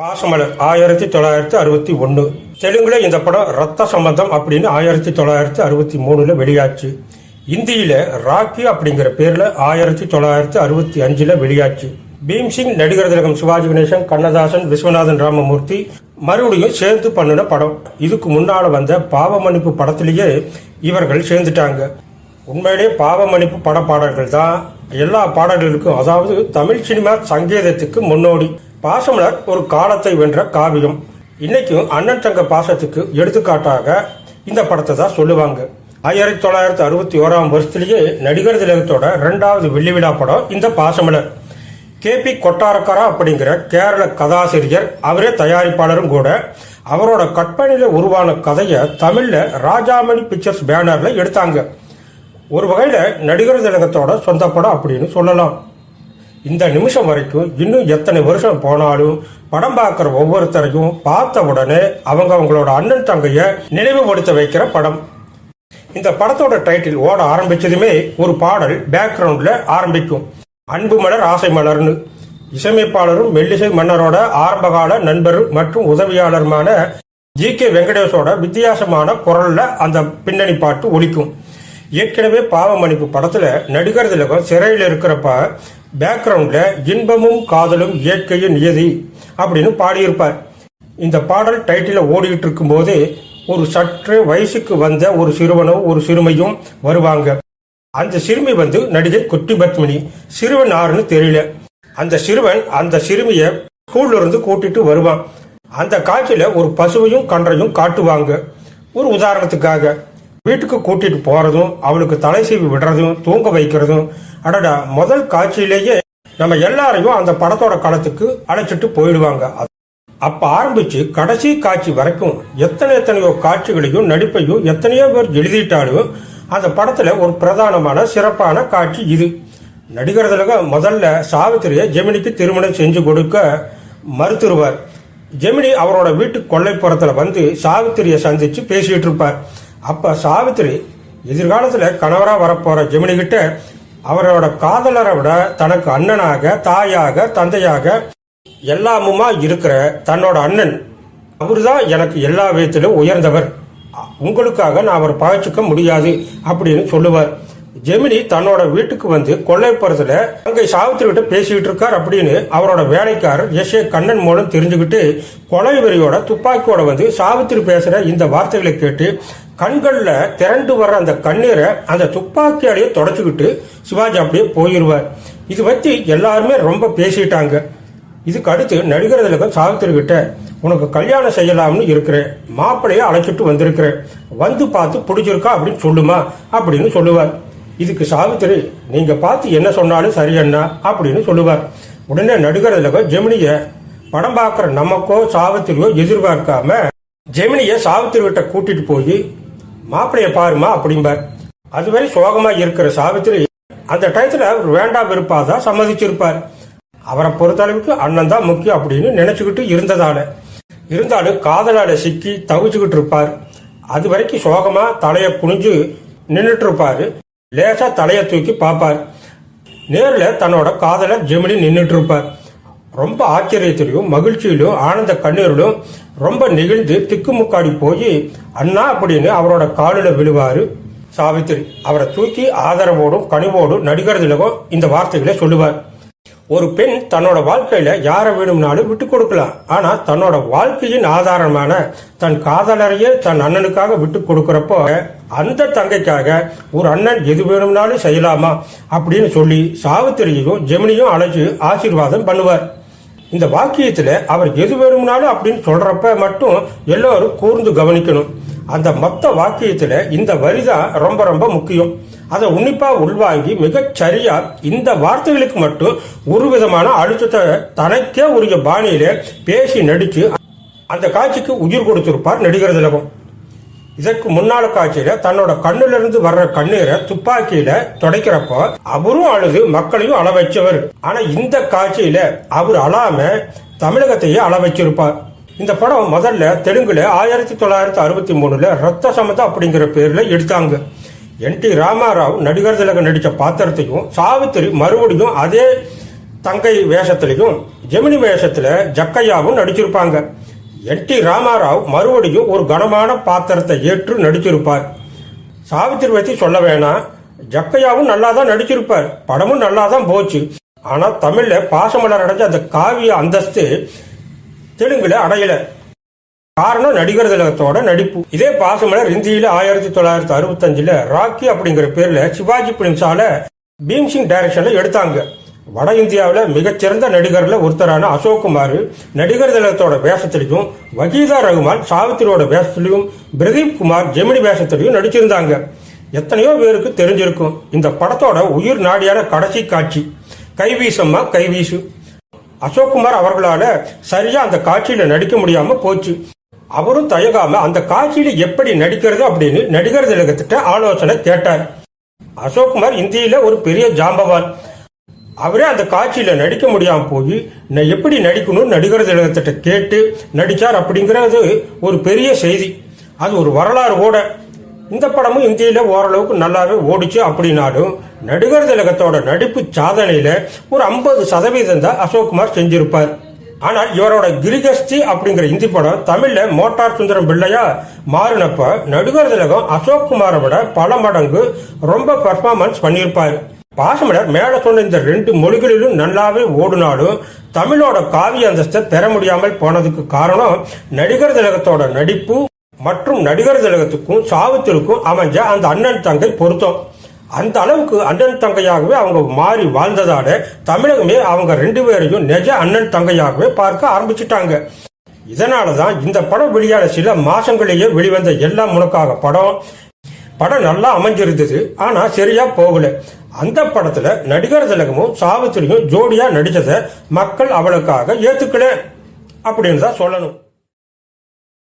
பாசமலர் ஆயிரத்தி தொள்ளாயிரத்தி அறுபத்தி ஒன்று தெலுங்குல இந்த படம் ரத்த சம்பந்தம் அப்படின்னு ஆயிரத்தி தொள்ளாயிரத்தி அறுபத்தி மூணில் வெளியாச்சு. இந்தியில ராக்கி அப்படிங்கிற பேர்ல ஆயிரத்தி தொள்ளாயிரத்தி அறுபத்தி அஞ்சுல வெளியாச்சு. பீம்சிங் நடிகர் திலகம் சிவாஜி கணேசன் கண்ணதாசன் விஸ்வநாதன் ராமமூர்த்தி மறுபடியும் சேர்ந்து பண்ணின படம். இதுக்கு முன்னால வந்த பாவ மன்னிப்பு படத்திலேயே இவர்கள் சேர்ந்துட்டாங்க. உண்மையிலே பாவ மன்னிப்பு பட பாடல்கள் தான். எல்லா பாடல்களுக்கும் அதாவது தமிழ் சினிமா சங்கீதத்துக்கு முன்னோடி. பாசமலர் ஒரு காலத்தை வென்ற காவியம். இன்னைக்கும் அண்ணன் தங்க பாசத்துக்கு எடுத்துக்காட்டாக இந்த படத்தை தான் சொல்லுவாங்க. ஆயிரத்தி தொள்ளாயிரத்தி அறுபத்தி ஓராம் வருஷத்திலேயே நடிகர் திலகத்தோட ரெண்டாவது வெள்ளி விழா படம் இந்த பாசமலர். கே பி கொட்டாரக்கரா அப்படிங்கிற கேரள கதாசிரியர் அவரே தயாரிப்பாளரும் கூட அவரோட கற்பனையில உருவான கதையை தமிழ்ல ராஜாமணி பிக்சர்ஸ் பேனர்ல எடுத்தாங்க. ஒரு வகையில நடிகர் திலகத்தோட சொந்த படம் அப்படின்னு சொல்லலாம். இந்த நிமிஷம் வரைக்கும் இன்னும் எத்தனை வருஷம் போனாலும் படம் பார்க்குற ஒவ்வொருத்தரையும் பார்த்த உடனே அவங்க அவங்களோட அண்ணன் தங்கைய நினைவுபடுத்த வைக்கிற படம். இந்த படத்தோட டைட்டில் ஓட ஆரம்பிச்சதுமே ஒரு பாடல் பேக்ரவுண்ட்ல ஆரம்பிக்கும். அன்பு மலர் ஆசை மலர்னு. இசையமைப்பாளரும் மெல்லிசை மன்னரோட ஆரம்பகால நண்பர் மற்றும் உதவியாளருமான ஜி கே வெங்கடேஷோட வித்தியாசமான குரல்ல அந்த பின்னணி பாட்டு ஒலிக்கும். ஏற்கனவே பாவ மன்னிப்பு படத்துல நடிகர் திலகம் சிறையில் இருக்கிறப்ப பேக்ரவுண்ட்ல இன்பமும் காதலும் இயற்கையின் நியதி அப்படின்னு பாடியிருப்பார். இந்த பாடல் டைட்டில ஓடிக்கிட்டு இருக்கும்போது ஒரு சற்று வயசுக்கு வந்த ஒரு சிறுவனும் ஒரு சிறுமையும் வருவாங்க. அந்த சிறுமி வந்து நடிகை குட்டி பத்மினி சிறுவன் யாருன்னு தெரியல. அந்த சிறுவன் அந்த சிறுமிய ஸ்கூல்ல இருந்து கூட்டிட்டு வருவான். அந்த காட்சியில ஒரு பசுவையும் கன்றையும் காட்டுவாங்க. ஒரு உதாரணத்துக்காக. வீட்டுக்கு கூட்டிட்டு போறதும் அவளுக்கு தலை சீவி விடுறதும் தூங்க வைக்கிறதும் அடடா முதல் காட்சியிலேயே நம்ம எல்லாரையும் அந்த படத்தோட களத்துக்கு அழைச்சிட்டு போயிடுவாங்க. அப்ப ஆரம்பிச்சு கடைசி காட்சி வரைக்கும் எத்தனை எத்தனையோ காட்சிகளையும் நடிப்பையும் எத்தனையோ பேர் எழுதிட்டாலும் அந்த படத்துல ஒரு பிரதானமான சிறப்பான காட்சி இது. நடிகர்களுக்கு முதல்ல சாவித்திரியை ஜெமினிக்கு திருமணம் செஞ்சு கொடுக்க மறுத்துருவார். ஜெமினி அவரோட வீட்டு கொல்லைப்புறத்துல வந்து சாவித்திரியை சந்திச்சு பேசிட்டு இருப்பார். அப்போ சாவித்திரி எதிர்காலத்தில் கணவராக வரப்போகிற ஜெமினி கிட்ட அவரோட காதலரை விட தனக்கு அண்ணனாக தாயாக தந்தையாக எல்லாமுமா இருக்கிற தன்னோட அண்ணன். அவர் தான் எனக்கு எல்லா விதத்திலும் உயர்ந்தவர். உங்களுக்காக நான் அவர் பகைச்சிக்க முடியாது அப்படின்னு சொல்லுவார். ஜெமினி தன்னோட வீட்டுக்கு வந்து கொள்ளைப்புறத்துல அங்கே சாவித்திரி கிட்ட பேசிக்கிட்டு இருக்கார் அப்படின்னு அவரோட வேலைக்காரர் எஸ் ஏ கண்ணன் மூலம் தெரிஞ்சுக்கிட்டு கொலை வெறியோட துப்பாக்கியோட வந்து சாவித்திரி பேசுற இந்த வார்த்தைகளை கேட்டு கண்களில் திரண்டு வர்ற அந்த கண்ணீரை அந்த துப்பாக்கியாலேயே தொடச்சிக்கிட்டு சிவாஜி அப்படியே போயிடுவார் இது பற்றி எல்லாருமே ரொம்ப பேசிட்டாங்க. இதுக்கு அடுத்து நடிகர் திலகம் சாவித்திரி உனக்கு கல்யாணம் செய்யலாம்னு இருக்கிறேன். மாப்பிள்ளைய அழைச்சிட்டு வந்திருக்கிறேன். வந்து பார்த்து பிடிச்சிருக்கா அப்படின்னு சொல்லுமா? அப்படின்னு சொல்லுவார். இதுக்கு சாவித்திரி நீங்க பார்த்து என்ன சொன்னாலும் சரி அண்ணா அப்படின்னு சொல்லுவார். உடனே நடிகர் திலகம் ஜெமினிய படம் பார்க்குற நமக்கோ சாவித்திரியோ எதிர்பார்க்காம ஜெமினியை சாவித்திரி கிட்ட கூட்டிட்டு போய் மாப்பிளைய பாருமா அப்படிம்பார். அதுவரை சோகமா இருக்கிற சாவித்திரி அந்த டயத்துல அவர் வேண்டாம் விருப்பாதான் சம்மதிச்சிருப்பார். அவரை பொறுத்தளவுக்கு அண்ணன் தான் முக்கியம் அப்படின்னு நினைச்சுக்கிட்டு இருந்ததால. இருந்தாலும் காதலால சிக்கி தவிச்சுக்கிட்டு இருப்பார். அது வரைக்கும் சோகமா தலைய குனிஞ்சு நின்றுட்டு இருப்பாரு லேசா தலைய தூக்கி பார்ப்பார். நேர்ல தன்னோட காதலர் ஜெமினி நின்றுட்டு இருப்பார் ரொம்ப ஆச்சரியத்திலையும் மகிழ்ச்சியிலும் ஆனந்த கண்ணீரிலும் ரொம்ப நெகிழ்ந்து திக்குமுக்காடி போய் அண்ணா அப்படின்னு அவரோட காலில் விழுவாரு. சாவித்திரி அவரை தூக்கி ஆதரவோடும் கனிவோடும் நடிகர் இந்த வார்த்தைகளை சொல்லுவார். ஒரு பெண் தன்னோட வாழ்க்கையில யாரை வேணும்னாலும் விட்டு கொடுக்கலாம். ஆனா தன்னோட வாழ்க்கையின் ஆதாரமான தன் காதலரையே தன் அண்ணனுக்காக விட்டு கொடுக்கறப்போ அந்த தங்கைக்காக ஒரு அண்ணன் எது வேணும்னாலும் செய்யலாமா அப்படின்னு சொல்லி சாவித்திரியையும் ஜெமினியும் அழைச்சு ஆசீர்வாதம் பண்ணுவார். இந்த வாக்கியத்தில் அவர் எது வேணும்னாலும் அப்படின்னு சொல்றப்ப மட்டும் எல்லோரும் கூர்ந்து கவனிக்கணும். அந்த மொத்த வாக்கியத்தில் இந்த வரிதான் ரொம்ப ரொம்ப முக்கியம். அதை உன்னிப்பா உள்வாங்கி மிகச்சரியாக இந்த வார்த்தைகளுக்கு மட்டும் ஒரு விதமான அழுத்தத்தை தனக்கே உரிய பாணியில பேசி நடிச்சு அந்த காட்சிக்கு உயிர் கொடுத்திருப்பார் நடிகர் திலகம். இதற்கு முன்னால காட்சியில தன்னோட கண்ணுல இருந்து வர்ற கண்ணீரை துப்பாக்கியில துடைக்கிறப்போ அவரும் அழுது மக்களையும் அள வச்சவர். ஆனா இந்த காட்சியில அவர் அழாம தமிழகத்தையே அள வச்சிருப்பார். இந்த படம் முதல்ல தெலுங்குல ஆயிரத்தி தொள்ளாயிரத்தி அறுபத்தி மூணுல ரத்த சமதம் அப்படிங்கிற பேர்ல எடுத்தாங்க. என் டி ராமாராவ் நடிகர் திலகம் நடித்த பாத்திரத்தையும் சாவித்திரி மறுபடியும் அதே தங்கை வேஷத்திலையும் ஜெமினி வேஷத்துல ஜக்கையாவும் நடிச்சிருப்பாங்க. என் டி ராமாராவ் மறுபடியும் ஒரு கனமான பாத்திரத்தை ஏற்று நடிச்சிருப்பார். சாவித்திரி பற்றி சொல்ல வேணாம் ஜக்கையாவும் நல்லா தான் நடிச்சிருப்பார். படமும் நல்லா தான் போச்சு. ஆனால் தமிழில் பாசமலர் அடைஞ்ச அந்த காவிய அந்தஸ்து தெலுங்குல அடையல. காரணம் நடிகர் திலகத்தோட நடிப்பு. இதே பாசமலர் இந்தியில ஆயிரத்தி தொள்ளாயிரத்தி அறுபத்தஞ்சில் ராக்கி அப்படிங்கிற பேர்ல சிவாஜி பிலிம்ஸால பீம்சிங் டைரக்ஷன்ல எடுத்தாங்க. வட இந்தியாவில் மிகச்சிறந்த நடிகர்களில் ஒருத்தரான அசோக் குமார் நடிகர் திலகத்தோட வேஷத்திலையும் வகீதா ரகுமான் சாவித்திரியோட வேஷத்திலையும் பிரதீப் குமார் ஜெமினி வேஷத்திலையும் நடிச்சிருந்தாங்க. எத்தனையோ பேருக்கு தெரிஞ்சிருக்கும் இந்த படத்தோட உயிர் நாடியான கடைசி காட்சி. கைவீசம்மா கைவீசு அசோக்குமார் அவர்களால சரியா அந்த காட்சியில நடிக்க முடியாம போச்சு. அவரும் தயங்காம அந்த காட்சியில எப்படி நடிக்கிறது அப்படின்னு நடிகர் திலகத்திட்ட ஆலோசனை கேட்டார். அசோக்குமார் இந்தியில ஒரு பெரிய ஜாம்பவான். அவரே அந்த காட்சியில் நடிக்க முடியாம போய் நான் எப்படி நடிக்கணும்னு நடிகர் திலகத்திட்ட கேட்டு நடிச்சார் அப்படிங்கிறது ஒரு பெரிய செய்தி. அது ஒரு வரலாறு கூட இந்த படமும் இந்தியில ஓரளவுக்கு நல்லாவே ஓடிச்சு அப்படின்னாலும் நடிகர் திலகத்தோட நடிப்பு சாதனையில ஒரு ஐம்பது சதவீதம் தான் அசோக்குமார் செஞ்சிருப்பார். ஆனால் இவரோட கிரிகஸ்தி அப்படிங்கிற இந்தி படம் தமிழ்ல மோட்டார் சுந்தரம் பிள்ளையா மாறினப்ப நடிகர் திலகம் அசோக் குமாரை விட பல மடங்கு ரொம்ப பர்ஃபார்மன்ஸ் பண்ணியிருப்பாரு. பாசமலர் மேல சொன்ன இந்த ரெண்டு மொழிகளிலும் நல்லாவே ஓடுனாலும் தமிழோட காவிய அந்தஸ்தை பெற முடியாமல் போனதுக்கு காரணம் நடிகர் திலகத்தோட நடிப்பு மற்றும் நடிகர் திலகத்துக்கும் சாவித்திற்கும் அமைஞ்ச அந்த அண்ணன் தங்கை பொருத்தம். அந்த அளவுக்கு அண்ணன் தங்கையாகவே அவங்க மாறி வாழ்ந்ததால தமிழகமே அவங்க ரெண்டு பேரையும் நெஜ அண்ணன் தங்கையாகவே பார்க்க ஆரம்பிச்சிட்டாங்க. இதனால தான் இந்த படம் வெளியான சில மாசங்களிலேயே வெளிவந்த எல்லாம் முனக்காக படம் படம் நல்லா அமைஞ்சிருந்தது ஆனா சரியா போகல. அந்த படத்துல நடிகர் திலகமும் சாவித்திரியும் ஜோடியா நடிச்சதை மக்கள் அவளுக்காக ஏத்துக்கல. அப்படின்னு தான் சொல்லணும்.